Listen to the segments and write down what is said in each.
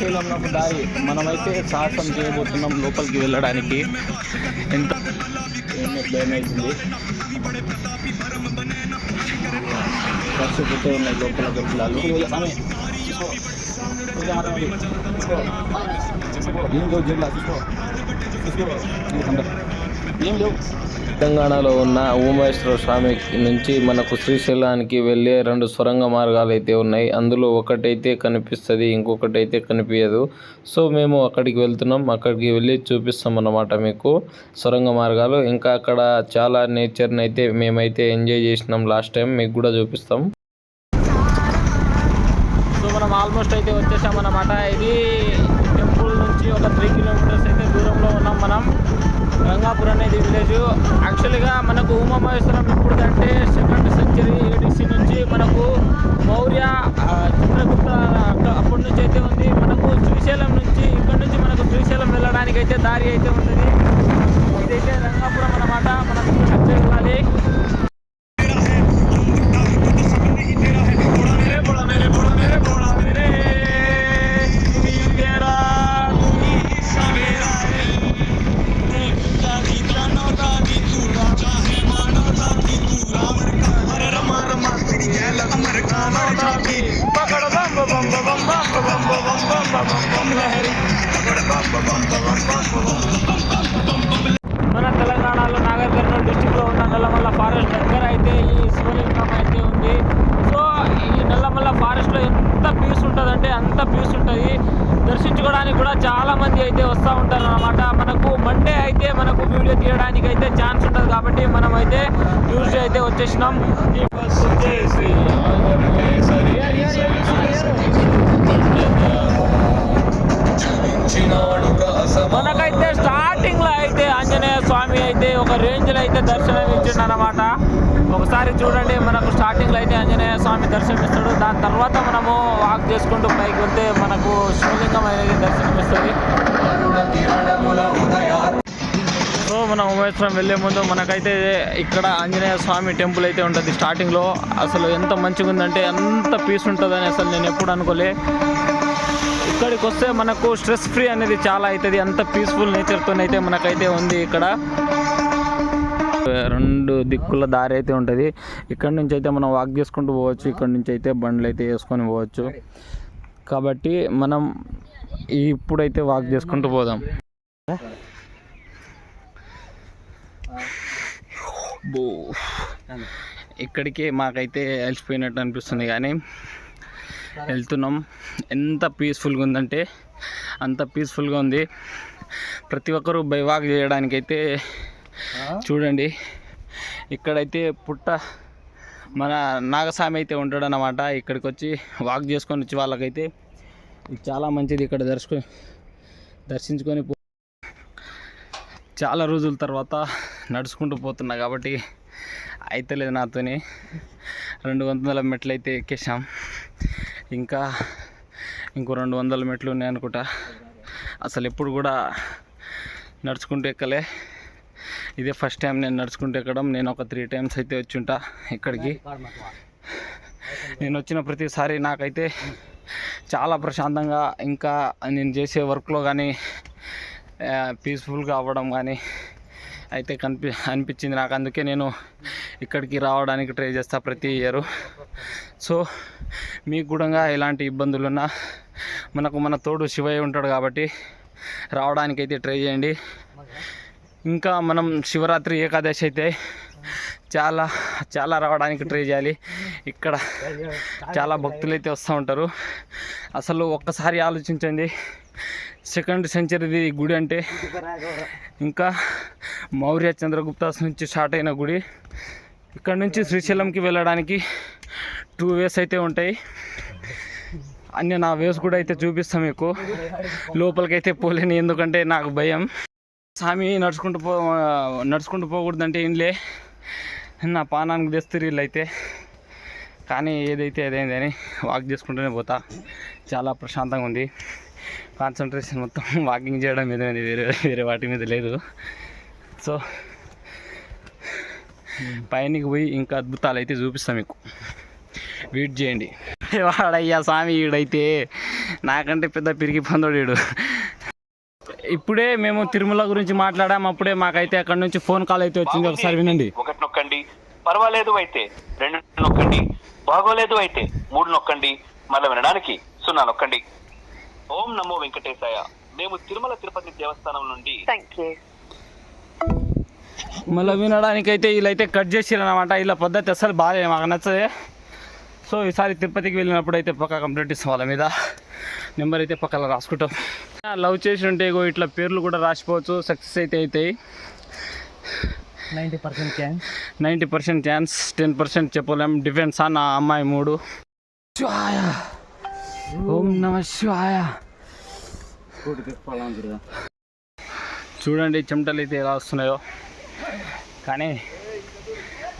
శ్రీశైలం దారి మనమైతే సాహసం చేయబోతున్నాం లోపలికి వెళ్ళడానికి. ఎంత భయం అవుతుంది పరిస్థితి ఉన్నాయి లోపల గొప్పలాలు. ఏం లేవు. తెలంగాణలో ఉన్న ఉమేశ్వర స్వామి నుంచి మనకు శ్రీశైలానికి వెళ్ళే రెండు సొరంగ మార్గాలు అయితే ఉన్నాయి. అందులో ఒకటైతే కనిపిస్తుంది ఇంకొకటి అయితే కనిపించదు సో మేము అక్కడికి వెళ్తున్నాం. అక్కడికి వెళ్ళి చూపిస్తాం అన్నమాట మీకు సొరంగ మార్గాలు. ఇంకా అక్కడ చాలా నేచర్ని అయితే మేమైతే ఎంజాయ్ చేసినాం లాస్ట్ టైం మీకు కూడా చూపిస్తాం. సో మనం ఆల్మోస్ట్ అయితే వచ్చేసాం అన్నమాట. ఇది టెంపుల్ నుంచి ఒక త్రీ కిలోమీటర్స్ అయితే దూరంలో ఉన్నాం మనం. గంగాపూర్ అనేది విలేజ్. యాక్చువల్గా మనకు ఉమామహేశ్వరం ఎప్పుడుదంటే సెకండ్ సెంచరీ ఏడిసి నుంచి మనకు మౌర్య చంద్రగుప్త చిత్రగుప్త అప్పటి నుంచి అయితే ఉంది. మనకు శ్రీశైలం నుంచి ఇక్కడ నుంచి మనకు శ్రీశైలం వెళ్ళడానికి అయితే దారి అయితే ఉంటుంది ఇదైతే రంగాపురం అన్నమాట. మనం ఇక్కడ వెళ్ళాలి వచ్చేసినాం ఈ వచ్చేసి మనకైతే స్టార్టింగ్లో అయితే ఆంజనేయ స్వామి అయితే ఒక రేంజ్లో అయితే దర్శనం ఇచ్చిండు అనమాట ఒకసారి చూడండి మనకు స్టార్టింగ్లో అయితే ఆంజనేయ స్వామి దర్శనం ఇస్తాడు. దాని తర్వాత మనము వాక్ చేసుకుంటూ పైకి వెళ్తే మనకు శివలింగం అనేది దర్శనం ఇస్తుంది మనం ఉమేశ్వరం వెళ్ళే ముందు మనకైతే ఇక్కడ ఆంజనేయ స్వామి టెంపుల్ అయితే ఉంటుంది స్టార్టింగ్లో అసలు ఎంత మంచిగా ఉందంటే అంత పీస్ ఉంటుందని అసలు నేను ఎప్పుడు అనుకోలే. ఇక్కడికి వస్తే మనకు స్ట్రెస్ ఫ్రీ అనేది చాలా అవుతుంది. అంత పీస్ఫుల్ నేచర్తో అయితే మనకైతే ఉంది ఇక్కడ. రెండు దిక్కుల దారి అయితే ఉంటుంది. ఇక్కడ నుంచి అయితే మనం వాక్ చేసుకుంటూ పోవచ్చు. ఇక్కడ నుంచి అయితే బండ్లు అయితే వేసుకొని పోవచ్చు. కాబట్టి మనం ఇప్పుడైతే వాక్ చేసుకుంటూ పోదాం. బో. ఇక్కడికి మాకైతే అలసిపోయినట్టు అనిపిస్తుంది కానీ వెళ్తున్నాం. ఎంత పీస్ఫుల్గా ఉందంటే అంత పీస్ఫుల్గా ఉంది. ప్రతి ఒక్కరూ బై వాక్ చేయడానికి అయితే చూడండి. ఇక్కడైతే పుట్ట మన నాగస్వామి అయితే ఉంటాడు అన్నమాట ఇక్కడికి వచ్చి వాక్ చేసుకొని వచ్చి వాళ్ళకైతే ఇది చాలా మంచిది ఇక్కడ దర్శకు దర్శించుకొని పో- చాలా రోజుల తర్వాత నడుచుకుంటూ పోతున్నా కాబట్టి అయితలేదు నాతోని. రెండు వందల మెట్లు అయితే ఎక్కేసాం ఇంకా ఇంకో రెండు వందల మెట్లు ఉన్నాయి అనుకుంటా. అసలు ఎప్పుడు కూడా నడుచుకుంటూ ఎక్కలే. ఇదే ఫస్ట్ టైం నేను నడుచుకుంటూ ఎక్కడం. నేను ఒక త్రీ టైమ్స్ అయితే వచ్చి ఉంటా ఇక్కడికి. నేను వచ్చిన ప్రతిసారి నాకైతే చాలా ప్రశాంతంగా ఇంకా నేను చేసే వర్క్లో కానీ పీస్ఫుల్గా అవ్వడం కానీ అయితే కనిపి అనిపించింది నాకు. అందుకే నేను ఇక్కడికి రావడానికి ట్రై చేస్తా ప్రతి ఇయర్. సో మీకు కూడా ఎలాంటి ఇబ్బందులున్నా మనకు మన తోడు శివయ్య ఉంటాడు కాబట్టి రావడానికి అయితే ట్రై చేయండి. ఇంకా మనం శివరాత్రి ఏకాదశి అయితే చాలా చాలా రావడానికి ట్రై చేయాలి. ఇక్కడ చాలా భక్తులు అయితే వస్తూ ఉంటారు. అసలు ఒక్కసారి ఆలోచించండి. సెకండ్ సెంచరీది గుడి అంటే ఇంకా మౌర్య చంద్రగుప్తాస్ నుంచి స్టార్ట్ అయిన గుడి. ఇక్కడ నుంచి శ్రీశైలంకి వెళ్ళడానికి టూ వేస్ అయితే ఉంటాయి. అన్ని నా వేస్ కూడా అయితే చూపిస్తాం మీకు. అయితే పోలేను ఎందుకంటే నాకు భయం. స్వామి నడుచుకుంటూ పో నడుచుకుంటూ పోకూడదంటే ఏంలే నా పానానికి తెస్తారు వీళ్ళు అయితే కానీ ఏదైతే అదైంది అని వాక్ చేసుకుంటూనే పోతా. చాలా ప్రశాంతంగా ఉంది. కాన్సన్ట్రేషన్ మొత్తం వాకింగ్ చేయడం మీద వేరే వేరే వాటి మీద లేదు. సో పైనకి పోయి ఇంకా అద్భుతాలు అయితే చూపిస్తాం మీకు. వెయిట్ చేయండి. వాడయ్యా స్వామి ఈడైతే నాకంటే పెద్ద పిరిగి పందోడు ఇప్పుడే మేము తిరుమల గురించి మాట్లాడాము అప్పుడే మాకైతే అక్కడ నుంచి ఫోన్ కాల్ అయితే వచ్చింది. ఒకసారి వినండి. ఒకటి నొక్కండి. పర్వాలేదు అయితే. రెండు నొక్కండి. బాగోలేదు అయితే. మూడు నొక్కండి. మళ్ళీ వినడానికి సున్నా నొక్కండి. ఓం నమో వెంకటేశాయ. మేము తిరుమల తిరుపతి దేవస్థానం నుండి Thank you. మళ్ళీ వినడానికైతే వీళ్ళైతే కట్ చేసిరు అనమాట వీళ్ళ పద్ధతి అసలు బాగాలేదు మాకు నచ్చదే. సో ఈసారి తిరుపతికి వెళ్ళినప్పుడు అయితే పక్క కంప్లీట్ ఇస్తాం వాళ్ళ మీద. నెంబర్ అయితే పక్కన రాసుకుంటాం. లవ్ చేసి ఉంటే ఇగో ఇట్లా పేర్లు కూడా రాసిపోవచ్చు సక్సెస్ అయితే అవుతాయి ninety percent chance ninety percent chance ten percent చెప్పలేం. డిఫెన్స్ అన్న అమ్మాయి మూడు. ఓం నమ శివాయ. చూడండి చెమటలు అయితే ఎలా వస్తున్నాయో. కానీ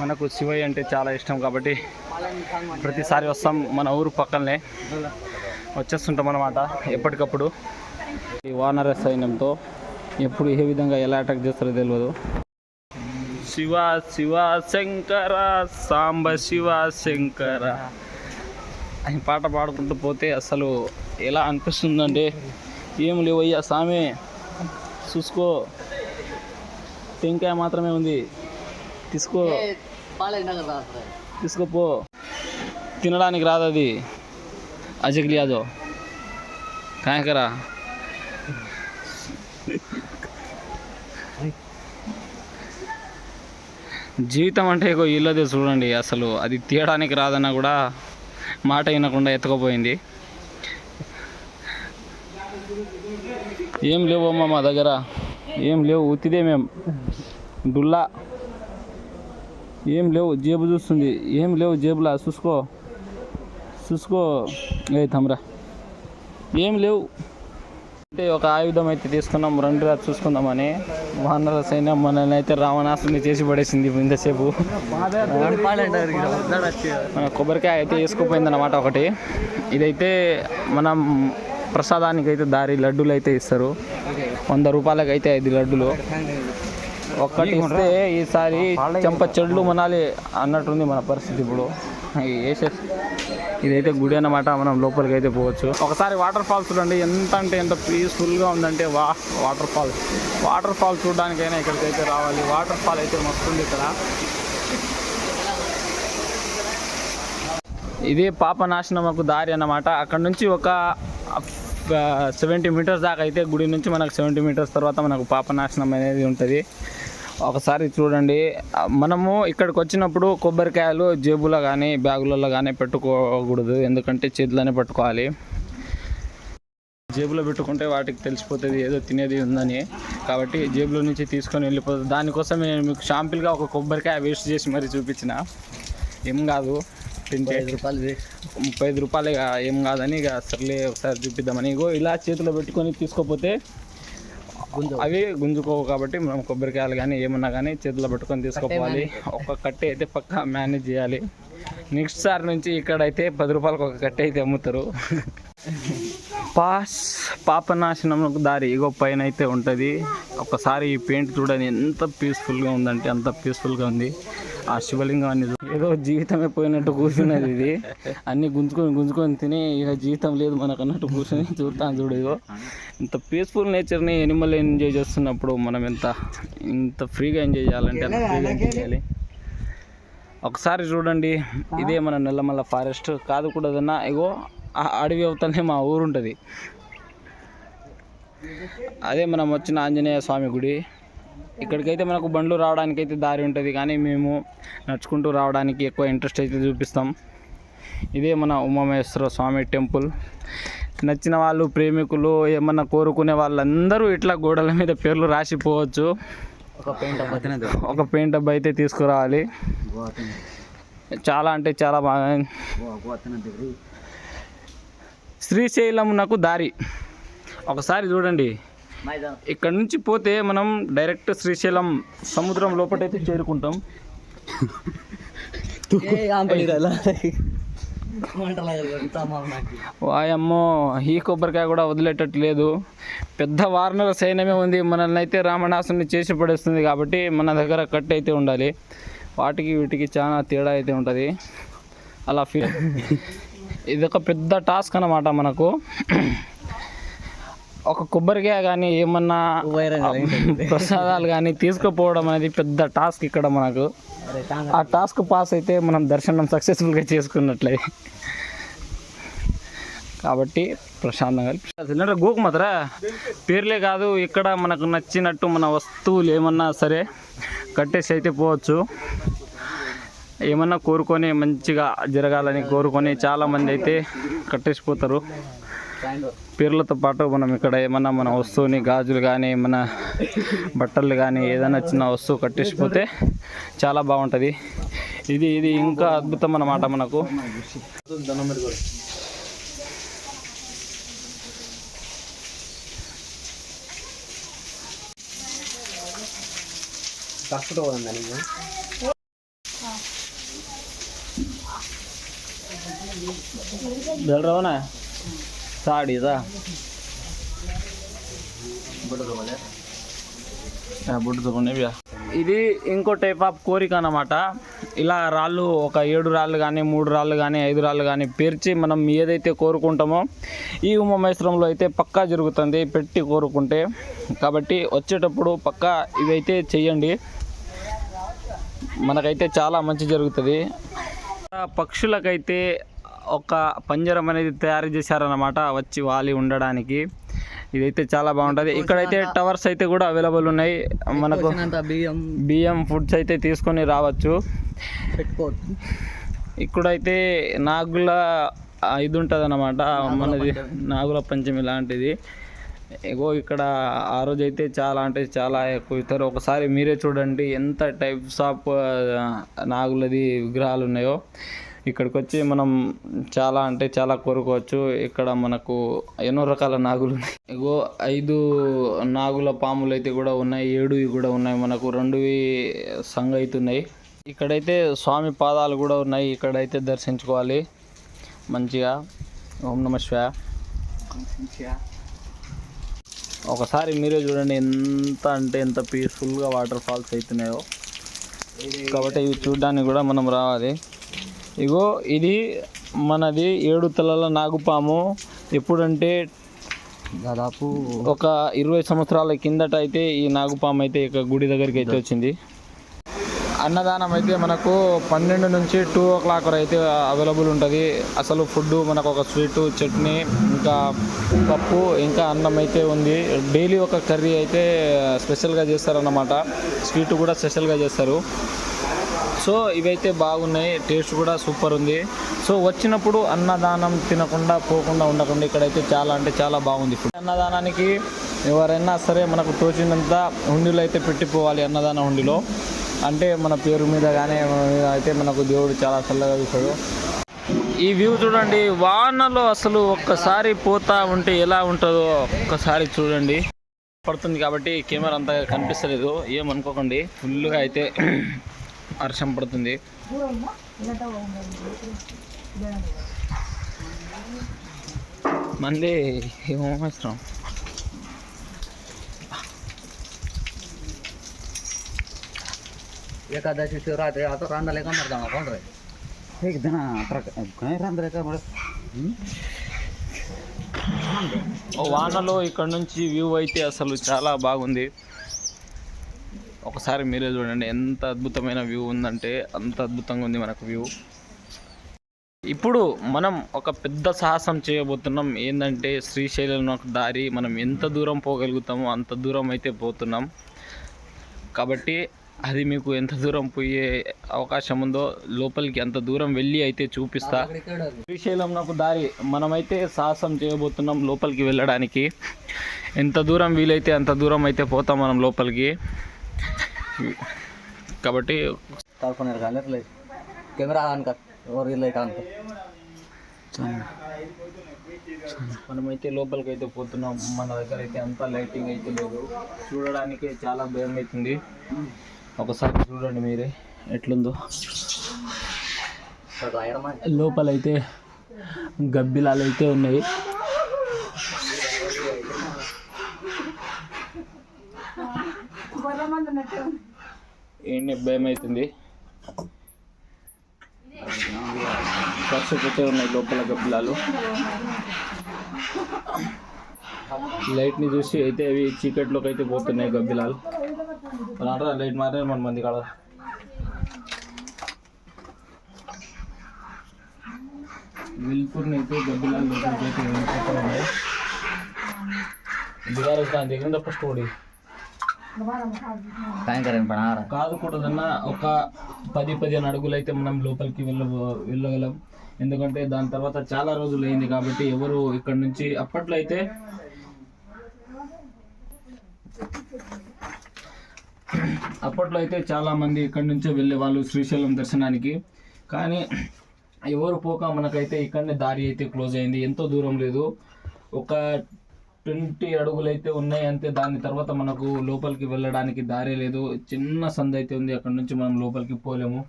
మనకు శివయ్య అంటే చాలా ఇష్టం కాబట్టి ప్రతిసారి వస్తాం మన ఊరు పక్కనే. వచ్చేస్తుంటాం అన్నమాట ఎప్పటికప్పుడు. ఈ వానర సైన్యంతో ఎప్పుడు ఏ విధంగా ఎలా అటాక్ చేస్తారో తెలియదు శివ శివ శంకర సాంబ శివ శంకర. అని పాట పాడుకుంటూ పోతే అసలు ఎలా అనిపిస్తుందంటే ఏం లేవయ్యా సామే చూసుకో. టెంకాయ మాత్రమే ఉంది. తీసుకో. తీసుకోపో తినడానికి రాదు అది. అజక్ లియాదో కాయకరా జీవితం అంటే ఇగో ఇల్లదే చూడండి. అసలు అది తీయడానికి రాదన్నా కూడా మాట వినకుండా ఎత్తుకుపోయింది. ఏం లేవమ్మా మా దగ్గర. ఏం లేవు ఉత్తిదే మేము డుల్లా. ఏం లేవు జేబు చూస్తుంది. ఏం లేవు జేబులా చూసుకో. చూసుకో. ఏ తమరా ఏం లేవు. అంటే ఒక ఆయుధం అయితే తీసుకున్నాం రెండు రాజు చూసుకుందామని. వానర సైన్యం మనల్ని అయితే రావణాసుని చేసి పడేసింది ఇంతసేపు. మన కొబ్బరికాయ అయితే వేసుకుపోయింది అనమాట ఒకటి. ఇదైతే మనం ప్రసాదానికి అయితే దారి లడ్డూలు అయితే ఇస్తారు. వంద రూపాయలకి అయితే ఐదు లడ్డులు. ఒక్కటి ఇస్తే ఈసారి చెంప చెడ్లు మనాలి అన్నట్టుంది మన పరిస్థితి ఇప్పుడు. ఇవి ఇదైతే గుడి అన్నమాట. మనం లోపలికి అయితే పోవచ్చు. ఒకసారి వాటర్ ఫాల్స్ చూడండి. ఎంత అంటే ఎంత పీస్ఫుల్గా ఉందంటే వా వాటర్ ఫాల్ వాటర్ ఫాల్ చూడడానికైనా ఇక్కడికి అయితే రావాలి. వాటర్ ఫాల్ అయితే మస్తు ఉంది ఇక్కడ. ఇదే పాపనాశనమకు దారి అన్నమాట. అక్కడ నుంచి ఒక సెవెంటీ మీటర్స్ దాకా అయితే గుడి నుంచి మనకు సెవెంటీ మీటర్స్ తర్వాత మనకు పాపనాశనం అనేది ఉంటుంది. ఒకసారి చూడండి. మనము ఇక్కడికి వచ్చినప్పుడు కొబ్బరికాయలు జేబులో కానీ బ్యాగులలో కానీ పెట్టుకోకూడదు. ఎందుకంటే చేతిలోనే పట్టుకోవాలి. జేబులో పెట్టుకుంటే వాటికి తెలిసిపోతుంది ఏదో తినేది ఉందని. కాబట్టి జేబులో నుంచి తీసుకొని వెళ్ళిపోతుంది. దానికోసం నేను మీకు షాంపిల్గా ఒక కొబ్బరికాయ వేస్ట్ చేసి మరీ చూపించిన. ఏం కాదు. తింటే రూపాయలు వేస్ట్. ముప్పై ఐదు రూపాయలు ఇక ఏం కాదని ఇక సర్లే ఒకసారి చూపిద్దామని. ఇగో ఇలా చేతిలో పెట్టుకొని తీసుకోపోతే అవి గుంజుకోవు కాబట్టి మనం కొబ్బరికాయలు కానీ ఏమన్నా కానీ చేతిలో పెట్టుకొని తీసుకోపోవాలి ఒక కట్టె అయితే పక్కా మేనేజ్ చేయాలి. నెక్స్ట్ సారి నుంచి ఇక్కడైతే పది రూపాయలకు ఒక కట్టె అయితే అమ్ముతారు. పాస్ పాపనాశనంకు దారి ఇగో పైన అయితే ఉంటుంది. ఒకసారి ఈ పెయింట్ చూడని ఎంత పీస్ఫుల్గా ఉందంటే అంత పీస్ఫుల్గా ఉంది. ఆ శివలింగాన్ని ఏదో జీవితమే పోయినట్టు కూర్చున్నది ఇది. అన్ని గుంజుకొని గుంజుకొని తిని ఇక జీవితం లేదు మనకు అన్నట్టు కూర్చొని చూస్తాను చూడు ఇగో. ఇంత పీస్ఫుల్ నేచర్ని ఎనిమల్ ఎంజాయ్ చేస్తున్నప్పుడు మనం ఎంత ఇంత ఫ్రీగా ఎంజాయ్ చేయాలంటే అంత ఫ్రీగా ఎంజాయ్ చేయాలి. ఒకసారి చూడండి ఇదే మన నల్లమల్ల ఫారెస్ట్ కాదు కూడదన్నా ఇగో ఆ అడవి అవతలనే మా ఊరు ఉంటుంది అదే మనం వచ్చిన ఆంజనేయ స్వామి గుడి. ఇక్కడికైతే మనకు బండ్లు రావడానికి అయితే దారి ఉంటుంది కానీ మేము నడుచుకుంటూ రావడానికి ఎక్కువ ఇంట్రెస్ట్ అయితే చూపిస్తాం. ఇదే మన ఉమామహేశ్వర స్వామి టెంపుల్. నచ్చిన వాళ్ళు ప్రేమికులు ఏమన్నా కోరుకునే వాళ్ళందరూ ఇట్లా గోడల మీద పేర్లు రాసిపోవచ్చు. ఒక పెయింట్ ఒక పెయింట్ డబ్బా అయితే తీసుకురావాలి. చాలా అంటే చాలా బాగా శ్రీశైలమునకు దారి. ఒకసారి చూడండి. ఇక్కడ నుంచి పోతే మనం డైరెక్ట్ శ్రీశైలం సముద్రం లోపటైతే చేరుకుంటాం. వాయమ్మో ఈ కొబ్బరికాయ కూడా వదిలేటట్టు లేదు. పెద్ద వార్నర సైన్యమే ఉంది. మనల్ని అయితే రామణాసుని చేసి పడేస్తుంది కాబట్టి మన దగ్గర కట్ అయితే ఉండాలి. వాటికి వీటికి చాలా తేడా అయితే ఉంటుంది. అలా ఫీల్ ఇదొక పెద్ద టాస్క్ అన్నమాట మనకు. ఒక కొబ్బరికాయ కానీ ఏమన్నా? ప్రసాదాలు కానీ తీసుకుపోవడం అనేది పెద్ద టాస్క్ ఇక్కడ మనకు. ఆ టాస్క్ పాస్ అయితే మనం దర్శనం సక్సెస్ఫుల్గా చేసుకున్నట్లే. కాబట్టి ప్రశాంతంగా గోకు మాత్రా పేర్లే కాదు ఇక్కడ మనకు నచ్చినట్టు మన వస్తువులు ఏమన్నా సరే కట్టేసి అయితే పోవచ్చు. ఏమన్నా కోరుకొని మంచిగా జరగాలని కోరుకొని చాలామంది అయితే కట్టేసిపోతారు పేర్లతో పాటు మనం ఇక్కడ ఏమన్నా మన వస్తువుని గాజులు కానీ మన బట్టలు కానీ ఏదైనా చిన్న వస్తువు కట్టేసిపోతే చాలా బాగుంటుంది. ఇది ఇది ఇంకా అద్భుతం అన్నమాట మనకు. రవనా साडीचा ఇది ఇంకో టైప్ ఆఫ్ కోరిక అనమాట ఇలా రాళ్ళు ఒక ఏడు రాళ్ళు కానీ మూడు రాళ్ళు కానీ ఐదు రాళ్ళు కానీ పేర్చి మనం ఏదైతే కోరుకుంటామో ఈ ఉమామేశ్వరంలో అయితే పక్కా జరుగుతుంది పెట్టి కోరుకుంటే. కాబట్టి వచ్చేటప్పుడు పక్కా ఇవైతే చెయ్యండి. మనకైతే చాలా మంచి జరుగుతుంది. పక్షులకైతే ఒక పంజరం అనేది తయారు చేశారన్నమాట వచ్చి వాలి ఉండడానికి. ఇదైతే చాలా బాగుంటుంది. ఇక్కడైతే టవర్స్ అయితే కూడా అవైలబుల్ ఉన్నాయి. మనకు బియ్యం. బియ్యం ఫుడ్స్ అయితే తీసుకొని రావచ్చు. ఇక్కడైతే నాగుల ఇది ఉంటుంది అన్నమాట మనది నాగుల పంచమి లాంటిది. ఇగో ఇక్కడ ఆ రోజు అయితే చాలా అంటే చాలా ఎక్కువ ఇస్తారు. ఒకసారి మీరే చూడండి ఎంత టైప్స్ ఆఫ్ నాగులది విగ్రహాలు ఉన్నాయో. ఇక్కడికి వచ్చి మనం చాలా అంటే చాలా కోరుకోవచ్చు. ఇక్కడ మనకు ఎన్నో రకాల నాగులు ఉన్నాయి. ఇగో ఐదు నాగుల పాములు అయితే కూడా ఉన్నాయి. ఏడువి కూడా ఉన్నాయి. మనకు రెండువి సంగ అవుతున్నాయి ఇక్కడైతే స్వామి పాదాలు కూడా ఉన్నాయి. ఇక్కడైతే దర్శించుకోవాలి. మంచిగా. ఓం నమ శివాయ. ఒకసారి మీరే చూడండి ఎంత అంటే ఎంత పీస్ఫుల్గా వాటర్ ఫాల్స్ అవుతున్నాయో కాబట్టి ఇవి చూడడానికి కూడా మనం రావాలి. ఇగో ఇది మనది ఏడు తలల నాగుపాము. ఎప్పుడంటే దాదాపు ఒక ఇరవై సంవత్సరాల కిందట అయితే ఈ నాగుపాము అయితే ఇక గుడి దగ్గరికి అయితే వచ్చింది. అన్నదానం అయితే మనకు పన్నెండు నుంచి టూ ఓ క్లాక్ వరకు అయితే అవైలబుల్ ఉంటుంది. అసలు ఫుడ్ మనకు ఒక స్వీటు చట్నీ ఇంకా పప్పు ఇంకా అన్నం అయితే ఉంది. డైలీ ఒక కర్రీ అయితే స్పెషల్గా చేస్తారన్నమాట. స్వీట్ కూడా స్పెషల్గా చేస్తారు. సో ఇవైతే బాగున్నాయి టేస్ట్ కూడా సూపర్ ఉంది. సో వచ్చినప్పుడు అన్నదానం తినకుండా పోకుండా ఉండకుండా ఇక్కడైతే చాలా అంటే చాలా బాగుంది అన్నదానానికి ఎవరైనా సరే మనకు తోచినంత హుండీలో అయితే పెట్టిపోవాలి అన్నదాన హుండీలో. అంటే మన పేరు మీద కానీ అయితే మనకు దేవుడు చాలా చల్లగా చూస్తాడు. ఈ వ్యూ చూడండి వానలో అసలు ఒక్కసారి పోతా ఉంటే ఎలా ఉంటుందో ఒక్కసారి చూడండి. పడుతుంది కాబట్టి కెమెరా అంతగా కనిపిస్తలేదు ఏమనుకోకండి ఫుల్గా అయితే వర్షం పడుతుంది. మంది ఏమవసరం ఏకాదశి శివరాత్రి ఆ తర్వాత రందలేక మరదాం కొండ్రైన వానలో ఇక్కడ నుంచి వ్యూ అయితే అసలు చాలా బాగుంది. ఒకసారి మీరే చూడండి ఎంత అద్భుతమైన వ్యూ ఉందంటే అంత అద్భుతంగా ఉంది మనకు వ్యూ. ఇప్పుడు మనం ఒక పెద్ద సాహసం చేయబోతున్నాం ఏంటంటే శ్రీశైలం ఒక దారి మనం ఎంత దూరం పోగలుగుతామో అంత దూరం అయితే పోతున్నాం. కాబట్టి అది మీకు ఎంత దూరం పోయే అవకాశం ఉందో లోపలికి అంత దూరం వెళ్ళి అయితే చూపిస్తా. శ్రీశైలం నాకు దారి మనమైతే సాహసం చేయబోతున్నాం లోపలికి వెళ్ళడానికి. ఎంత దూరం వీలైతే అంత దూరం అయితే పోతాం మనం లోపలికి. కాబట్టి కెమెరా ఆన్ కర్ లైట్ మనమైతే లోపలికి అయితే పోతున్నాం. మన దగ్గర అయితే అంతా లైటింగ్ అయితే లేదు. చూడడానికి చాలా భయం అవుతుంది. ఒకసారి చూడండి మీరే ఎట్లుందో. లోపలైతే గబ్బిలాలు అయితే ఉన్నాయి. ఏంటి భయం అవుతుంది స్పర్శపోతే ఉన్నాయి లోపల గబ్బిలాలు. లైట్ని చూసి అయితే అవి చీకట్లోకి అయితే పోతున్నాయి గబ్బిలాలు. అంటారా లైట్ మారే మన మంది కాడ. విల్పూర్ని అయితే గబ్బిలాలు అయితే ఉన్నాయి బిగారు దాని దగ్గర ఫస్ట్ ఓడి సాయంకాలం పడారా కాదు ఒక పది పదిహేను అడుగులు అయితే మనం లోపలికి వెళ్ళ వెళ్ళగలం. ఎందుకంటే దాని తర్వాత చాలా రోజులు అయింది కాబట్టి ఎవరు ఇక్కడ నుంచి అప్పట్లో అయితే అప్పట్లో అయితే చాలా మంది ఇక్కడ నుంచే వెళ్ళే వాళ్ళు శ్రీశైలం దర్శనానికి. కానీ ఎవరు పోక మనకైతే ఇక్కడనే దారి అయితే క్లోజ్ అయింది. ఎంతో దూరం లేదు. ఒక ట్వంటీ అడుగులు అయితే ఉన్నాయి అంతే. దాని తర్వాత మనకు లోపలికి వెళ్ళడానికి దారే లేదు. చిన్న సంద అయితే ఉంది. అక్కడ నుంచి మనం లోపలికి పోలేము.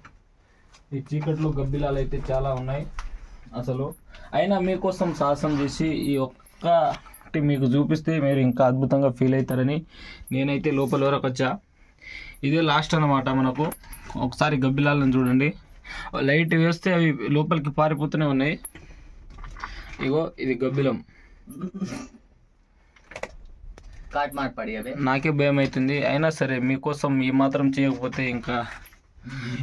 ఈ చీకట్లో గబ్బిలాలు అయితే చాలా ఉన్నాయి అసలు. అయినా మీకోసం సాహసం చేసి ఈ ఒక్కటి మీకు చూపిస్తే మీరు ఇంకా అద్భుతంగా ఫీల్ అవుతారని నేనైతే లోపల వరకు వచ్చా. ఇదే లాస్ట్ అన్నమాట మనకు. ఒకసారి గబ్బిలాలను చూడండి. లైట్ వేస్తే అవి లోపలికి పారిపోతూనే ఉన్నాయి. ఇగో ఇది గబ్బిలం. కాట్ మాట పడి అవే. నాకే భయం అవుతుంది అయినా సరే మీకోసం ఈ మాత్రం చేయకపోతే ఇంకా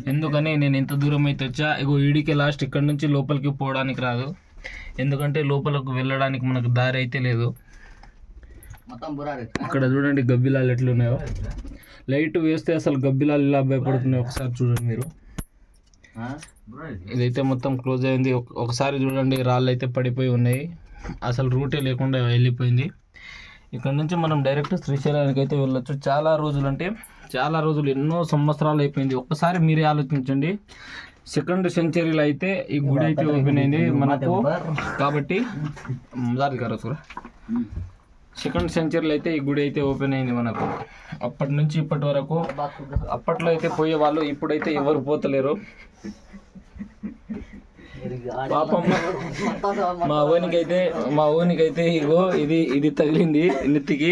ఎందుకని నేను ఇంత దూరం అయితే వచ్చా? ఇగో ఈడికే లాస్ట్ ఇక్కడ నుంచి లోపలికి పోవడానికి రాదు. ఎందుకంటే లోపలకు వెళ్ళడానికి మనకు దారి అయితే లేదు. అక్కడ చూడండి గబ్బిలాలు ఎట్లున్నాయో. లైట్ వేస్తే అసలు గబ్బిలాలు ఇలా భయపడుతున్నాయి ఒకసారి చూడండి మీరు. ఇదైతే మొత్తం క్లోజ్ అయింది. ఒక- ఒకసారి చూడండి రాళ్ళు అయితే పడిపోయి ఉన్నాయి. అసలు రూటే లేకుండా వెళ్ళిపోయింది. ఇక్కడ నుంచి మనం డైరెక్ట్ శ్రీశైలానికి అయితే వెళ్ళొచ్చు. చాలా రోజులు అంటే చాలా రోజులు ఎన్నో సంవత్సరాలు అయిపోయింది. ఒక్కసారి మీరే ఆలోచించండి. సెకండ్ సెంచరీలో అయితే ఈ గుడి అయితే ఓపెన్ అయింది. మనకు కాబట్టి దారి గారు సెకండ్ సెంచరీలో అయితే ఈ గుడి అయితే ఓపెన్ అయింది మనకు. అప్పటి నుంచి ఇప్పటి వరకు అప్పట్లో అయితే పోయే వాళ్ళు ఇప్పుడైతే ఎవరు పోతలేరు. మా ఊనికైతే మా ఊనికైతే ఇగో ఇది ఇది తగిలింది నెత్తికి.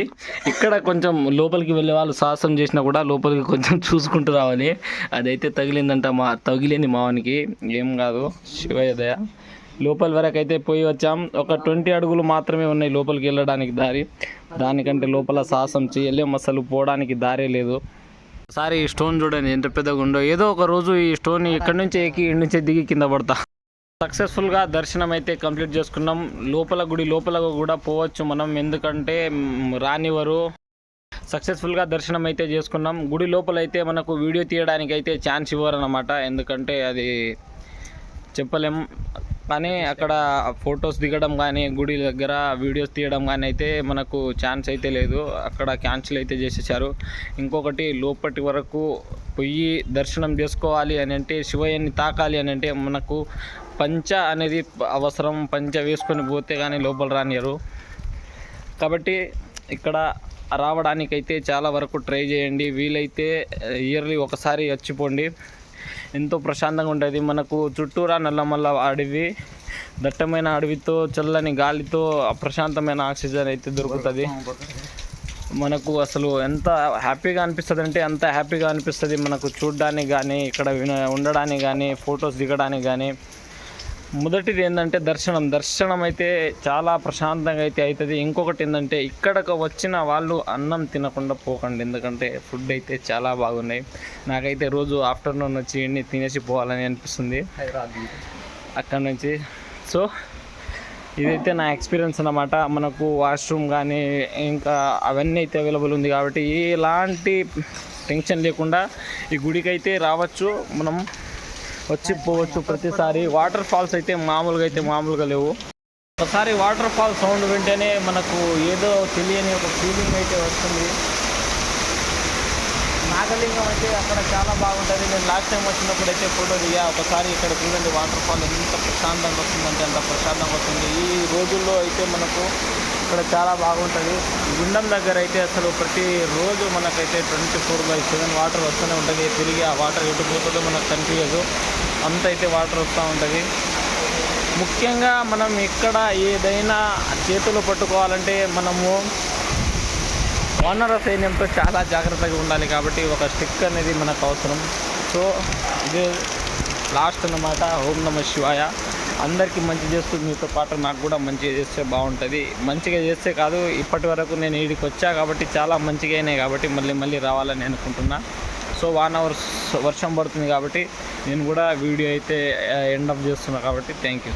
ఇక్కడ కొంచెం లోపలికి వెళ్ళే వాళ్ళు సాహసం చేసినా కూడా లోపలికి కొంచెం చూసుకుంటూ రావాలి. అదైతే తగిలిందంట మా తగిలింది మావానికి ఏం కాదు శివయ్య దయ. లోపల వరకు అయితే పోయి వచ్చాం. ఒక ట్వంటీ అడుగులు మాత్రమే ఉన్నాయి లోపలికి వెళ్ళడానికి దారి. దానికంటే లోపల సాహసం చేయలేం అసలు పోవడానికి దారే లేదు. ఒకసారి ఈ స్టోన్ చూడండి ఎంత పెద్దగా ఉండో ఏదో ఒక రోజు ఈ స్టోన్ ఇక్కడ నుంచి ఎక్కి ఇక్కడి నుంచి దిగి కింద పడతా. సక్సెస్ఫుల్గా దర్శనం అయితే కంప్లీట్ చేసుకున్నాం. లోపల గుడి లోపల కూడా పోవచ్చు మనం. ఎందుకంటే రానివ్వరు సక్సెస్ఫుల్గా దర్శనం అయితే చేసుకున్నాం. గుడి లోపల అయితే మనకు వీడియో తీయడానికి అయితే ఛాన్స్ ఇవ్వరు అనమాట ఎందుకంటే అది చెప్పలేం. కానీ అక్కడ ఫొటోస్ దిగడం కానీ గుడి దగ్గర వీడియోస్ తీయడం కానీ అయితే మనకు ఛాన్స్ అయితే లేదు. అక్కడ క్యాన్సిల్ అయితే చేసేసారు ఇంకొకటి లోపటి వరకు పోయి దర్శనం చేసుకోవాలి అని అంటే శివయ్యని తాకాలి అని అంటే మనకు పంచ అనేది అవసరం పంచ వేసుకొని పోతే కానీ లోపల రానియరు. కాబట్టి ఇక్కడ రావడానికైతే చాలా వరకు ట్రై చేయండి. వీలైతే ఇయర్లీ ఒకసారి వచ్చిపోండి. ఎంతో ప్రశాంతంగా ఉంటుంది. మనకు చుట్టూరా నల్లమల్ల అడవి దట్టమైన అడవితో చల్లని గాలితో ప్రశాంతమైన ఆక్సిజన్ అయితే దొరుకుతుంది. మనకు అసలు ఎంత హ్యాపీగా అనిపిస్తుంది అంటే అంత హ్యాపీగా అనిపిస్తుంది. మనకు చూడడానికి కానీ ఇక్కడ విన- ఉండడానికి కానీ ఫొటోస్ దిగడానికి కానీ మొదటిది ఏంటంటే దర్శనం. దర్శనం అయితే చాలా ప్రశాంతంగా అయితే అవుతుంది ఇంకొకటి ఏంటంటే ఇక్కడకు వచ్చిన వాళ్ళు అన్నం తినకుండా పోకండి. ఎందుకంటే ఫుడ్ అయితే చాలా బాగున్నాయి. నాకైతే రోజు ఆఫ్టర్నూన్ వచ్చి ఇన్ని తినేసి పోవాలని అనిపిస్తుంది. అక్కడ నుంచి. సో ఇదైతే నా ఎక్స్పీరియన్స్ అన్నమాట. మనకు వాష్రూమ్ కానీ ఇంకా అవన్నీ అయితే అవైలబుల్ ఉంది కాబట్టి ఎలాంటి టెన్షన్ లేకుండా ఈ గుడికి అయితే రావచ్చు. మనం వచ్చి పోవచ్చు ప్రతిసారి. వాటర్ ఫాల్స్ అయితే మామూలుగా అయితే మామూలుగా లేవు. ఒకసారి వాటర్ ఫాల్ సౌండ్ వింటేనే మనకు ఏదో తెలియని ఒక ఫీలింగ్ అయితే వస్తుంది. నాగలింగం అయితే అక్కడ చాలా బాగుంటుంది. నేను లాస్ట్ టైం వచ్చినప్పుడు అయితే ఫోటో దిగా ఒకసారి ఇక్కడ చూడండి వాటర్ ఫాల్ ఎంత ప్రశాంతంగా వస్తుందంటే అంత ప్రశాంతంగా వస్తుంది. ఈ రోజుల్లో అయితే మనకు ఇక్కడ చాలా బాగుంటుంది. గుండం దగ్గర అయితే అసలు ప్రతి రోజు మనకైతే twenty four by seven water వస్తూనే ఉంటుంది. తిరిగి ఆ వాటర్ ఎటు పోతుందో మనకు కనిపించదు. అంత అయితే వాటర్ వస్తూ ఉంటుంది. ముఖ్యంగా మనం ఎక్కడ ఏదైనా చేతులు పట్టుకోవాలంటే మనము వానర సైన్యంతో చాలా జాగ్రత్తగా ఉండాలి కాబట్టి ఒక స్టిక్ అనేది మనకు అవసరం. సో ఇది లాస్ట్ అన్నమాట. ఓం నమ శివాయ. అందరికీ మంచి చేస్తూ మీతో పాటు నాకు కూడా మంచిగా చేస్తే బాగుంటుంది. మంచిగా చేస్తే కాదు ఇప్పటి వరకు నేను వీడికి వచ్చా కాబట్టి చాలా మంచిగా అయినాయి కాబట్టి మళ్ళీ మళ్ళీ రావాలని అనుకుంటున్నా. సో వన్ అవర్స్ వర్షం పడుతుంది కాబట్టి నేను కూడా వీడియో అయితే ఎండ్ అప్ చేస్తున్నా కాబట్టి థ్యాంక్ యూ